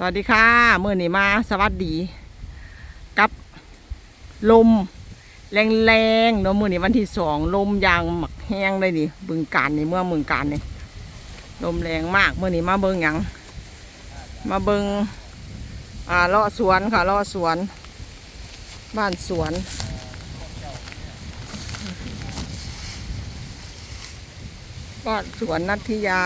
สวัสดีค่ะเมื่อนี้มาสวัสดี กับลม แรงๆเนาะมื่อนี้วันที่สองลมยางหมักแห้งเลยนี่บึงการนี่เมื่อเมืองการนี่ลมแรงมากเมื่อนี้มาเบิงหยังมาเบิงอ่าเลาะสวนค่ะเลาะสวน บ้านสวนบ้านสวนนัทธิยา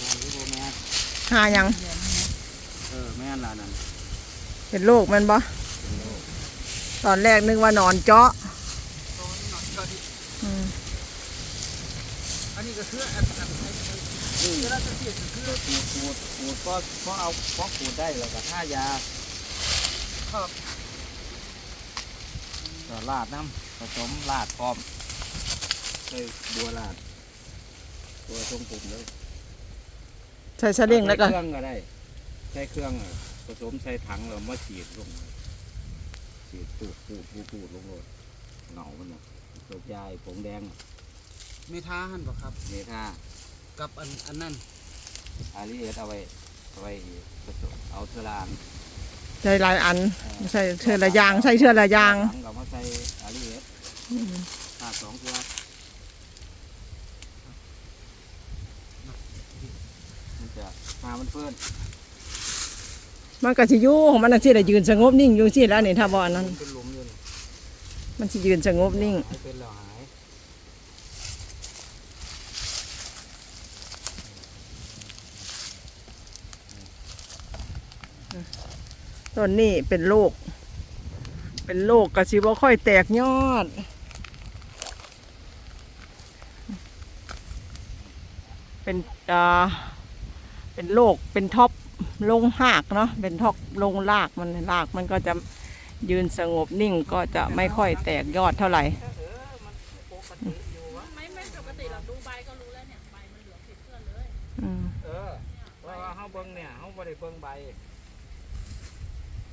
แม่นหรือบ่แม่น หาหยัง เออแม่นล่ะนั่นเป็นโรคแมันบ่ตอนแรกนึกว่านอนเจาะอืมอันนี้ก็คืออันอันนี่เวลาจะเสียก็คือขูดขูดขูดก็พอเอาพอขูดได้แล้วก็ท่ายาครับก็ลาดน้ำผสมลาดพร้อมใส่บัวลาด ตัวทรงปุ่มเลย ใส่สลิงแล้วก็ใส่เครื่องก็ได้ ใช้เครื่องอะผสมใส่ถังแล้วมาฉีดลงฉีดปูดปูดปูดปูดลงเลยเหงามันน่ะตัวยายผงแดงเมทาหันบ่ครับ เมทากับอันอันนั้นอาลีเอสเอาไว้เอาไว้ผสมเอาเทอรานใส่หลายอันใส่เชือละอยางใส่เชือละอยางหลังกับมาใส่อาลีเอสอืม ห้าสองเทือมัน จะหามันเพื่อนมันก็สิอยู่ของมันน่ะสิได้ยืนสงบนิ่งอยู่สิแล้วนี่ถ้าบ่อันนั้น เป็นหลุมอยู่นี่มันสิยืนสงบนิ่งหายเป็นแล้วหายต้นนี้เป็นโรค เป็นโรคก็สิบ่ค่อยแตกยอด เป็นอ่า เป็นโรคเป็นท็อปลงหากเนาะเป็นท็อปลงรากมันรากมันก็จะยืนสงบนิ่งก็จะไม่ค่อยแตกยอดเท่าไหร่ไม่ไม่ปกติเราดูใบก็รู้แล้วเนี่ยใบมันเหลืองผิดเพื่อนเลยอืมเออเพราะว่าเฮาเบิ่งเนี่ยเฮาบ่ได้เบิ่งใบ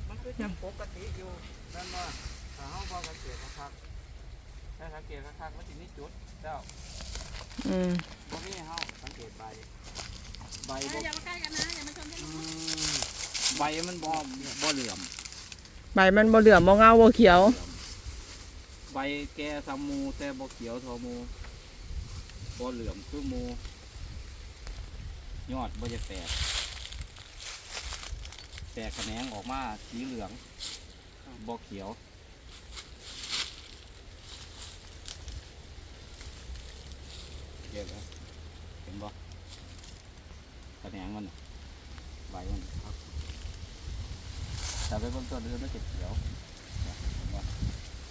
มันคือจะปกติอยู่นั่นว่าถ้าเฮาบ่สังเกตคักๆถ้าสังเกตคักๆมันสิมีจุดแล้วอืมบ่มีเฮาสังเกตใบ ใบเอ้บ่ยอย่ามาใกล้กันนะอย่ามาชนกันอืนะมใบมันบ่บ่เหลื่อม ใบมันบ่เหลืองบ่เงาบ่เขียว ใบแก่ซ้ำหมูแต่บ่เขียวเทอหมูบ่เหลื่อมคือหมู ยอดบ่จะแตก แตกแขนงออกมาสีเหลืองบ่เขียวเห็นไหมเห็นบ่ แขนงมันใบมันครับแต่ไปเบิ่งต้นเดือนมันจะเขียวเนี่เห็นบ่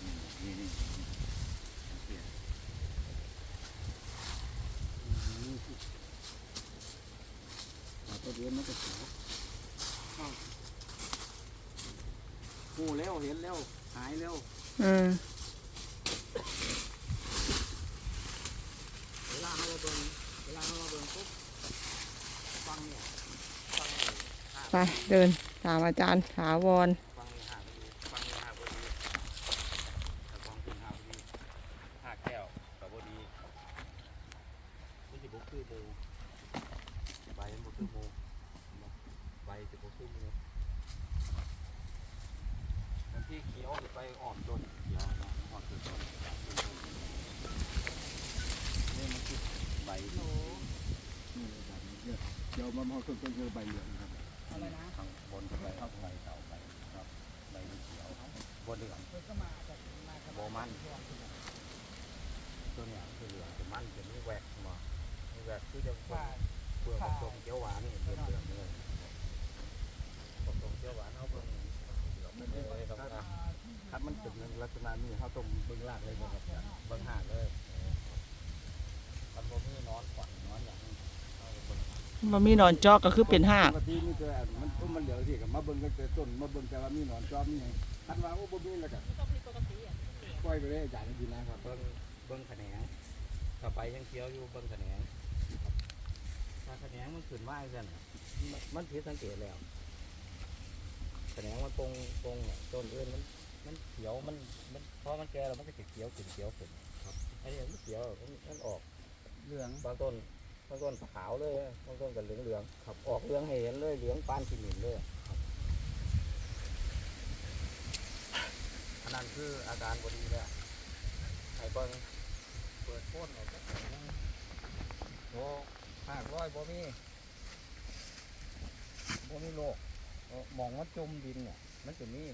อืมนี่นี่เขียวต้นเดือนมันจะเขียวโอ้เร็วเห็นเร็วหายเร็วอืมเวลาเราเบิ่งเวลาเราเบิ่งปุ๊บ ไปเดินตามอาจารย์ถาวรฟังเนี่ยหาพอดีฟังเนี่ยหาพอนจนบุกคือโมใบจะบุกคือโมมันที่เขียวไปอ่อนต้นเขียวอ่อนต้นนี่มันคือใบ เดี๋ยวมาพอต้นต้นคือใบเหลืองครับอะไรนะข้างบนไปเข้าไปเสาไปครับใบเขียวบนเหลืองโบมันตัวเนี้ยคือเหลืองจะมันจะไม่แหวกมาไม่แหวกคือจะเปลือกผสมเขียวหวานนี่เหลืองเหลืองเลยผสมเขียวหวานเอาเบิ่งเหลืองไม่ได้ต้องการครับมันเป็นลักษณะนี้เขาต้องเบิ่งรากเลยครับเบิ่งหางเลยมันบ่มีนอนขวัญนอนอย่างนี้เอาเบิ่งบ่มีหนอนจอกก็คือเป็นหากปกติมีแต่อันมันต้นมันเหลืองที่มาเบิ่งตั้งแต่ต้นมาเบิ่งแต่ว่ามีหนอนจอมมีหยังคันว่าโอ้บ่มีแล้วก็ปกติอะปล่อยไปเลยอาจารย์ดีนะครับเบิ่งเบิ่งแขนงถ้าไปยังเขียวอยู่เบิ่งแขนงถ้าแขนงมันขึ้นมาจังซั่นน่ะมันมันผิดสังเกตแล้วแขนงมันตรงตรงเนี่ยต้นอื่นมันมันเขียวมันมันพอมันแก่แล้วมันก็จะเขียวขึ้นเขียวขึ้นครับอันนี้มันเขียวมันมันออกเหลืองบางต้น บางต้นก็ขาวเลยบางต้นก็เหลืองเหลืองๆครับออกเหลืองให้เห็นเลยเหลืองปานกินหมินเลยครับอันนั้นคืออาการบดีแล้วไอ้เบิ้งเปิดโพ่นออกจากนั้นโอ้หากร้อยบ่มีบ่มีโรคเอ่อหมองมันจมดินเนี่ยมันจะมี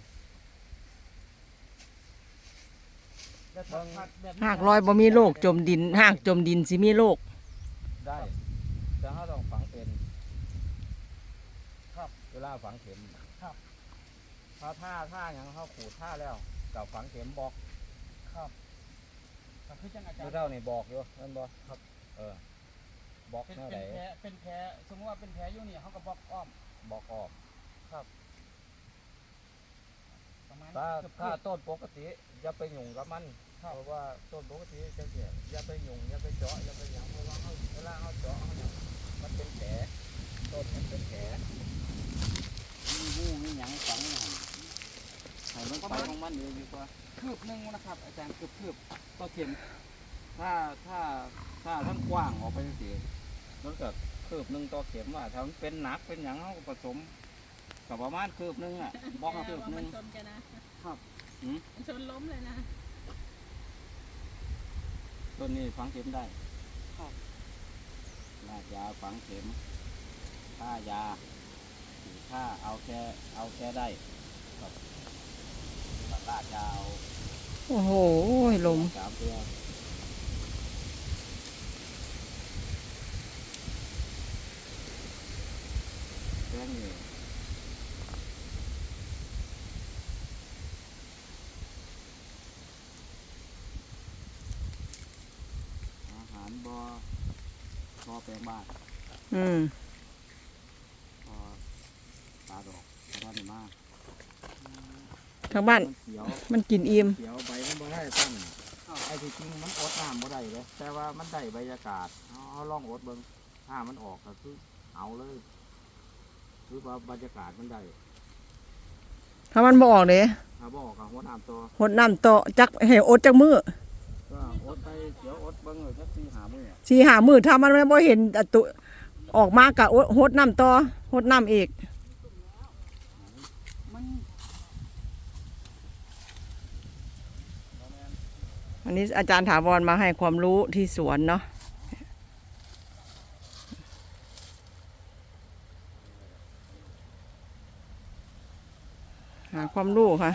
แล้วถ้าถ้าแบบหากลอยบ่มีโรคจมดินหากจมดินสิมีโรค ได้ แต่ถ้าต้องฝังเป็น ครับ เวลาฝังเข็มครับ ถ้าท่าท่าอย่างเขาขูดท่าแล้วกับฝังเข็มบอกครับก็คือจังอาจารคือย์ เท่านี่บอกอยู่นั่นบอกครับ เออ บอกเป็นแนวเป็ไหนนแผลเป็นแผลสมมติว่าเป็นแผลอยู่นี่เขาก็บล็อกอ้อม บอกออกประมาณถ้าเกือบถ้าเกือบต้นปกติอย่าไปหยุ่งกับมัน เพราะว่าต้นปกติจะเสียอย่าไปหยุ่งอย่าไปเจาะอย่าไปหยังเพราะว่าเขาเวลาเขาเจาะเขาเนี่ยมันเป็นแผลต้นมันเป็นแผลมีหูมีหยังฝังอยู่ให้มันไปของมันเองดีกว่าคืบหนึงนะครับ อาจารย์คืบคืบต่อเข็มถ้าถ้าถ้าท่านกว้างออกไปเสิมันก็คืบหนึ่งต่อเข็มว่าถ้ามันเป็นหนักเป็นหยังเขาก็ผสมกับประมาณคืบหนึ่งอะบอกแต่คืบว่าหมันึ่งชนกันนะครับ หืม มันชนล้มเลยนะ ต้นนี้ฝังเข็มได้ครับ ลาดยาฝังเข็มค่ายาค่าเอาแค่เอาแค่ได้ครับลาดยาเอาโอ้โหลมสามตัวแค่นี้ อาหารบ่อพอแปลงบ้านอืมพอตาดอกตาดอกมากทางบ้าน มันเขียวมันกินอิ่มเขียวใบมันบ่ได้ตั้งไอ้ที่จริงมันอดน้ำบ่ได้เลยแต่ว่ามันได้บรรยากาศเอาเอาลองอดเบิ่งถ้ามันออกก็คือเอาเลยคือว่าบรรยากาศมันได้ถ้ามันบ่ออกเด้ถ้าบ่ออกก็หัวน้ำตัวหดน้ำต่อจักให้อดจักมือ ก็อดไปเขียวอดเบิ่งเลยจักสี่หามือสีหามือถ้ามันไม่บ่เห็นอะตุออกมากะหดน้ำต่อหดน้ำอีกอันนี้อาจารย์ถาวรมาให้ความรู้ที่สวนเนาะหาความรู้ค่ะ